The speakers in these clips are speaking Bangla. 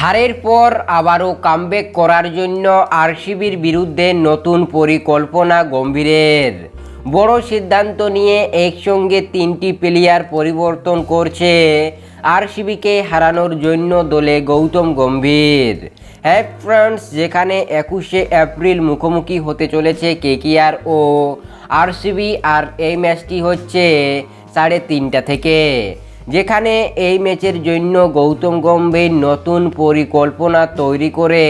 হারের পর আবারও কামব্যাক করার জন্য আরসিবির বিরুদ্ধে নতুন পরিকল্পনা গম্ভীরের। বড় সিদ্ধান্ত নিয়ে একসঙ্গে তিনটি প্লেয়ার পরিবর্তন করছে আরসিবিকে হারানোর জন্য দলে গৌতম গম্ভীর। হ্যাঁ ফ্রেন্ডস যেখানে একুশে এপ্রিল মুখোমুখি হতে চলেছে কেকিআর ও আরসিবি আর এই ম্যাচটি হচ্ছে সাড়ে তিনটা থেকে। যেখানে এই ম্যাচের জন্য গৌতম গম্ভীর নতুন পরিকল্পনা তৈরি করে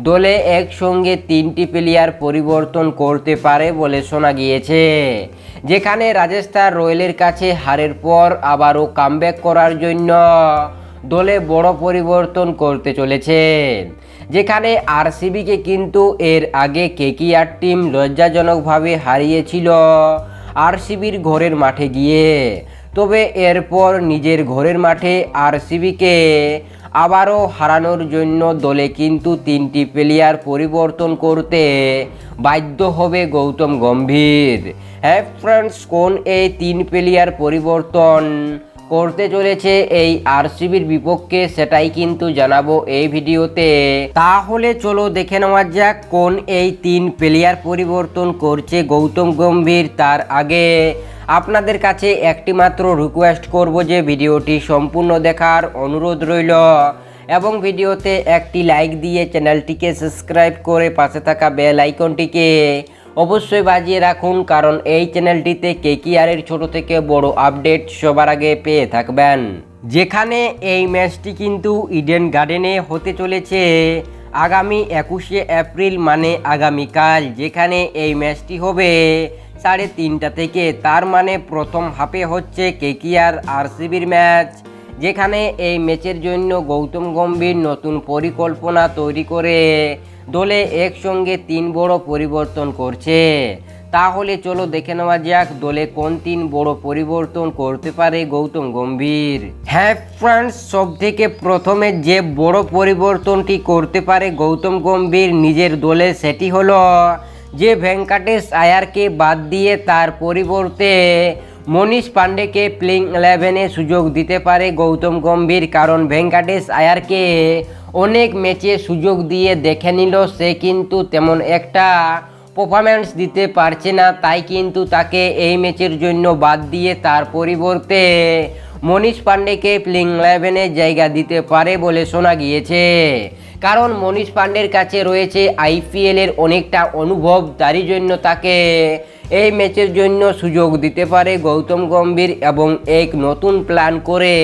দলে একসঙ্গে তিনটি প্লেয়ার পরিবর্তন করতে পারে বলে শোনা গিয়েছে। যেখানে রাজস্থান রয়্যালের কাছে হারের পর আবারও কামব্যাক করার জন্য দলে বড় পরিবর্তন করতে চলেছে। যেখানে আরসিবিকে কিন্তু এর আগে কেকিআর টিম লজ্জাজনকভাবে হারিয়েছিল আরসিবির ঘরের মাঠে গিয়ে। তবে এরপর নিজের ঘরের মাঠে আরসিবিকে আবারও হারানোর জন্য দলে কিন্তু তিনটি প্লেয়ার পরিবর্তন করতে বাধ্য হবে গৌতম গম্ভীর। হ্যাঁ ফ্রেন্ডস কোন এই তিন প্লেয়ার পরিবর্তন করতে চলেছে এই আরসিবির বিপক্ষে সেটাই কিন্তু জানাব এই ভিডিওতে। তাহলে চলো দেখে নেওয়া যাক কোন এই তিন প্লেয়ার পরিবর্তন করছে গৌতম গম্ভীর তার আগে। আপনাদের কাছে একটি মাত্র রিকোয়েস্ট করব যে ভিডিওটি সম্পূর্ণ দেখার অনুরোধ রইল। এবং ভিডিওতে একটি লাইক দিয়ে চ্যানেলটিকে সাবস্ক্রাইব করে পাশে থাকা বেল আইকনটিকে অবশ্যই বাজিয়ে রাখুন, কারণ এই চ্যানেলটিতে কেকিআরের ছোট থেকে বড় আপডেট সবার আগে পেয়ে থাকবেন। যেখানে এই ম্যাচটি কিন্তু ইডেন গার্ডেনে হতে চলেছে আগামী একুশে এপ্রিল মানে আগামীকাল, যেখানে এই ম্যাচটি হবে। সাড়ে তিনটা থেকে। তার মানে প্রথম হাফে হচ্ছে কেকিআর আরসিবির ম্যাচ, যেখানে এই ম্যাচের জন্য গৌতম গম্ভীর নতুন পরিকল্পনা তৈরি করে দলে একসঙ্গে তিন বড় পরিবর্তন করছে। তাহলে চলো দেখে নেওয়া যাক দলে কোন তিন বড় পরিবর্তন করতে পারে গৌতম গম্ভীর। হ্যাঁ ফ্রান্স সব থেকে প্রথমে যে বড় পরিবর্তনটি করতে পারে গৌতম গম্ভীর নিজের দলে সেটি হলো যে ভেঙ্কাটেশ আয়ারকে বাদ দিয়ে তার পরিবর্তে মনীষ পান্ডেকে প্লেইং ইলেভেনে সুযোগ দিতে পারে গৌতম গম্ভীর, কারণ ভেঙ্কাটেশ আয়ারকে অনেক ম্যাচে সুযোগ দিয়ে দেখে নিল। সে কিন্তু তেমন একটা পারফরম্যান্স দিতে পারছে না, তাই কিন্তু তাকে এই ম্যাচের জন্য বাদ দিয়ে তার পরিবর্তে মনীষ পান্ডেকে প্লেইং ইলেভেনে জায়গা দিতে পারে বলে শোনা গিয়েছে। কারণ মনীষ পান্ডের কাছে রয়েছে আইপিএলের অনেকটা অনুভব, তারই জন্য তাকে এই ম্যাচের জন্য সুযোগ দিতে পারে গৌতম গম্ভীর এবং এক নতুন প্ল্যান করে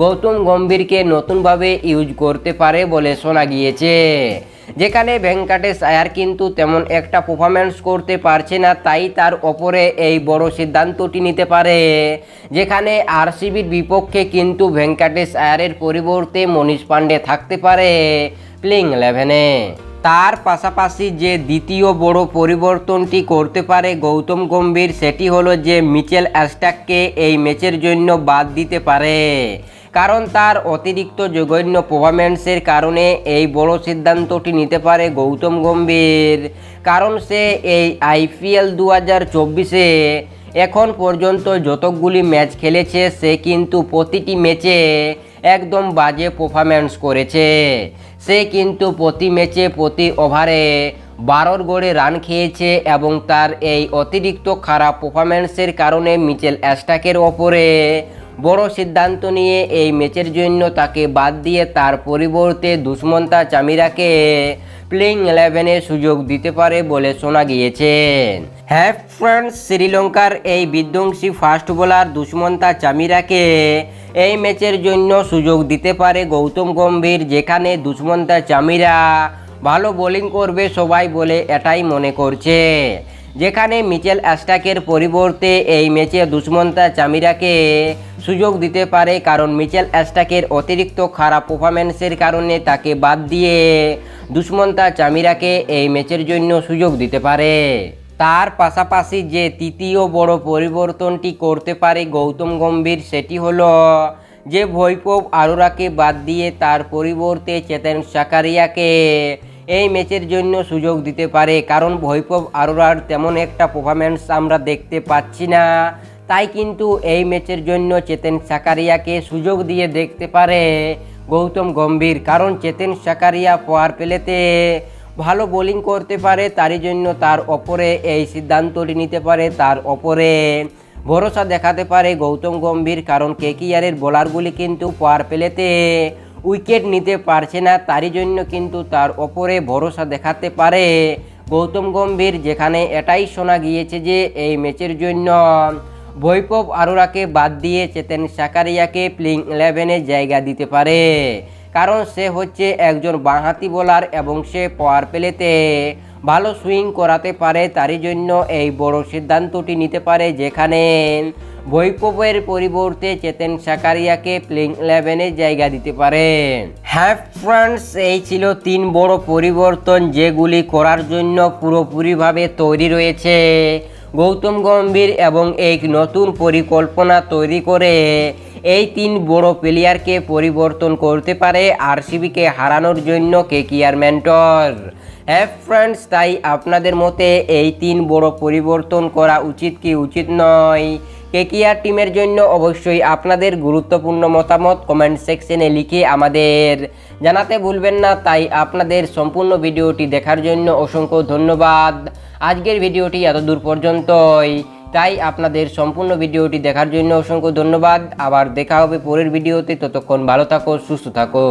গৌতম গম্ভীরকে নতুনভাবে ইউজ করতে পারে বলে শোনা গিয়েছে। যেখানে ভেঙ্কাটেশ আয়ার কিন্তু তেমন একটা পারফরমেন্স করতে পারছে না, তাই তার ওপরে এই বড় সিদ্ধান্তটি নিতে পারে। যেখানে আরসিবির বিপক্ষে কিন্তু ভেঙ্কাটেশ আয়ারের পরিবর্তে মনীষ পাণ্ডে থাকতে পারে। প্লেইং ইলেভেনে তার পাশাপাশি যে দ্বিতীয় বড় পরিবর্তনটি করতে পারে গৌতম গম্ভীর, সেটি হলো যে মিচেল অ্যাস্টাককে এই ম্যাচের জন্য বাদ দিতে পারে। কারণ তার অতিরিক্ত জঘন্য পারফরমেন্সের কারণে এই বড় সিদ্ধান্তটি নিতে পারে গৌতম গম্ভীর। কারণ সে এই আইপিএল দু হাজার চব্বিশে এখন পর্যন্ত যতগুলি ম্যাচ খেলেছে, সে কিন্তু প্রতিটি ম্যাচে একদম বাজে পারফরম্যান্স করেছে। সে কিন্তু প্রতি ম্যাচে প্রতি ওভারে বারোর গড়ে রান খেয়েছে এবং তার এই অতিরিক্ত খারাপ পারফরম্যান্সের কারণে মিচেল অ্যাস্টাকের ওপরে বড় সিদ্ধান্ত নিয়ে এই ম্যাচের জন্য তাকে বাদ দিয়ে তার পরিবর্তে দুশ্মন্তা চামিরাকে প্লেইং ইলেভেনে সুযোগ দিতে পারে বলে শোনা গিয়েছে হ্যাঁ ফ্রেন্ডস শ্রীলঙ্কার এই বিধ্বংসী ফাস্ট বোলার দুষ্মন্তা চামিরাকে এই ম্যাচের জন্য সুযোগ দিতে পারে গৌতম গম্ভীর, যেখানে দুষ্মন্তা চামিরা ভালো বোলিং করবে সবাই বলে এটাই মনে করছে। যেখানে মিচেল অ্যাস্টাকের পরিবর্তে এই ম্যাচে দুষ্মন্তা চামিরাকে সুযোগ দিতে পারে কারণ মিচেল অ্যাস্টাকের অতিরিক্ত খারাপ পারফরমেন্সের কারণে তাকে বাদ দিয়ে দুষ্মন্তা চামিরাকে এই ম্যাচের জন্য সুযোগ দিতে পারে। তার পাশাপাশি যে তৃতীয় বড় পরিবর্তনটি করতে পারে গৌতম গম্ভীর, সেটি হলো যে ভৈপব আরোরাকে বাদ দিয়ে তার পরিবর্তে চেতন সাকারিয়াকে এই ম্যাচের জন্য সুযোগ দিতে পারে। কারণ ভৈপব আরোরার তেমন একটা পারফরমেন্স আমরা দেখতে পাচ্ছি না। তাই কিন্তু এই ম্যাচের জন্য চেতন সাকারিয়াকে সুযোগ দিয়ে দেখতে পারে গৌতম গম্ভীর। কারণ চেতেন সাকারিয়া পাওয়ার প্লেতে ভালো বোলিং করতে পারে, তারই জন্য তার ওপরে এই সিদ্ধান্তটি নিতে পারে, তার ওপরে ভরসা দেখাতে পারে গৌতম গম্ভীর। কারণ কে কেকিয়ারের বোলারগুলি কিন্তু পাওয়ার প্লেতে উইকেট নিতে পারছে না, তারই জন্য কিন্তু তার ওপরে ভরসা দেখাতে পারে গৌতম গম্ভীর। যেখানে এটাই শোনা গিয়েছে যে এই ম্যাচের জন্য বৈভব আরোরাকে বাদ দিয়ে চেতেন সাকারিয়াকে প্লেইং ইলেভেনে জায়গা দিতে পারে। কারণ সে হচ্ছে একজন বাঁহাতি বোলার এবং সে পাওয়ার প্লেতে ভালো সুইং করাতে পারে, তারই জন্য এই বড় সিদ্ধান্তটি নিতে পারে যেখানে বৈভবের পরিবর্তে চেতেন সাকারিয়াকে প্লেইং ইলেভেনে জায়গা দিতে পারে। হ্যাঁ ফ্রেন্ডস এই ছিল তিন বড় পরিবর্তন যেগুলি করার জন্য পুরোপুরিভাবে তৈরি রয়েছে। গৌতম গম্ভীর এবং এক নতুন পরিকল্পনা তৈরি করে এই তিন বড় প্লেয়ারকে পরিবর্তন করতে পারে আরসিবিকে হারানোর জন্য কে কেকিয়ার মেন্টর হ্যাঁ ফ্রেন্ডস তাই আপনাদের মতে এই তিন বড় পরিবর্তন করা উচিত কি উচিত নয়? কেকিআর টিমের জন্য অবশ্যই আপনাদের গুরুত্বপূর্ণ মতামত কমেন্ট সেকশনে লিখে আমাদের জানাতে ভুলবেন না। তাই আপনাদের সম্পূর্ণ ভিডিওটি দেখার জন্য অসংখ্য ধন্যবাদ। আজকের ভিডিওটি এত দূর পর্যন্তই। তাই আপনাদের সম্পূর্ণ ভিডিওটি দেখার জন্য অসংখ্য ধন্যবাদ। আবার দেখা হবে পরের ভিডিওতে। ততক্ষণ ভালো থাকো, সুস্থ থাকো।